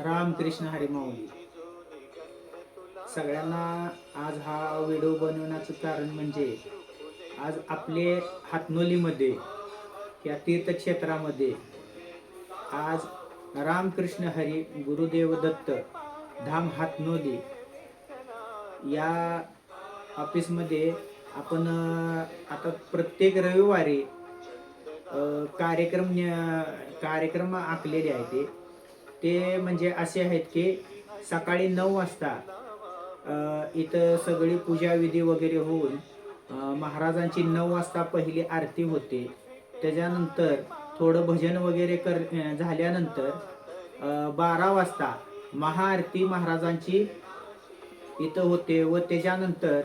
रामकृष्ण हरी सगळ्यांना आज हा व्हिडिओ बनवण्याचं कारण म्हणजे आज आपले हातनोलीमध्ये या तीर्थक्षेत्रामध्ये आज रामकृष्ण हरी गुरुदेव दत्त धाम हातनोली या ऑफिसमध्ये आपण आता प्रत्येक रविवारी कार्यक्रम कार्यक्रम आखलेले आहेत ते. ते म्हणजे असे आहेत की सकाळी नऊ वाजता इथं सगळी पूजा विधी वगैरे होऊन महाराजांची नऊ वाजता पहिली आरती होते. त्याच्यानंतर थोडं भजन वगैरे कर झाल्यानंतर बारा वाजता महाआरती महाराजांची इथं होते व त्याच्यानंतर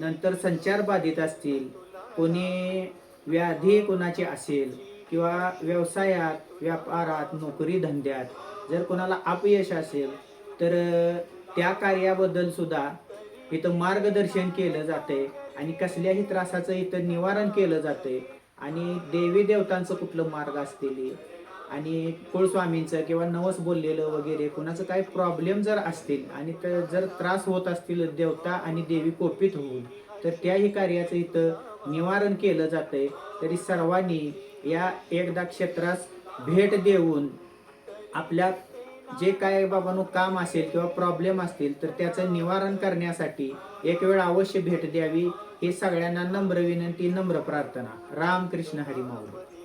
नंतर संचार बाधित असतील कोणी व्याधी कोणाची असेल किंवा व्यवसायात व्यापारात नोकरी धंद्यात जर कोणाला अपयश असेल तर त्या कार्याबद्दल सुद्धा इथं मार्गदर्शन केलं जाते आणि कसल्याही त्रासाचं इथं निवारण केलं जाते आणि देवी देवतांचं कुठलं मार्ग असतील आणि कुळस्वामींचं किंवा नवस बोललेलं वगैरे कोणाचं काही प्रॉब्लेम जर असतील आणि तर जर त्रास होत असतील देवता आणि देवी कोपित होऊन तर त्याही कार्याचं इथं निवारण केलं जातंय. तरी सर्वांनी या एकदा क्षेत्रास भेट देऊन आपल्या जे काय बाबांनो काम असेल किंवा प्रॉब्लेम असतील तर त्याचं निवारण करण्यासाठी एक वेळ अवश्य भेट द्यावी. हे सगळ्यांना नम्र विनंती नम्र प्रार्थना. रामकृष्ण हरी माऊली